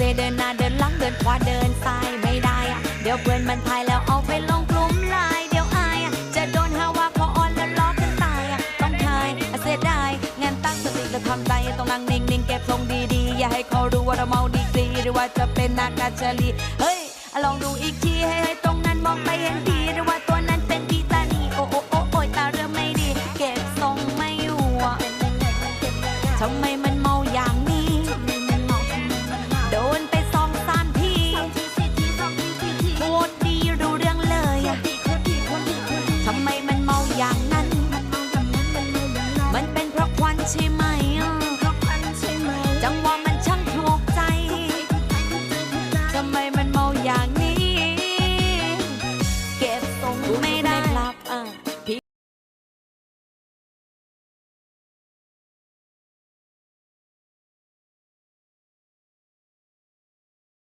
เดินหน้าเดินหลังเดินขวาเดินซ้ายไม่ได้อะเดี๋ยวเพื่อนมันพายแล้วเอาไปลงกลุ่มไลน์เดี๋ยวอายจะโดนหาว่าพออ่อนแล้วล้อกันตายต้องทายเสียดายงานตั้งสติจะทำใจต้องนั่งนิ่งๆเก็บทรงดีๆอย่าให้เขารู้ว่าเราเมาดีกรีหรือว่าจะเป็นนักกาชลีเฮ้ยลองดูอีกทีให้ตรงนั้นมองไปเห็นดีหรือว่าตัวนั้นเป็นพีตานีโอ้โอ้โอ้โอ้ตาเริ่มไม่ดี เก็บทรงไม่อยู่ทำไมมันเมาอย่าง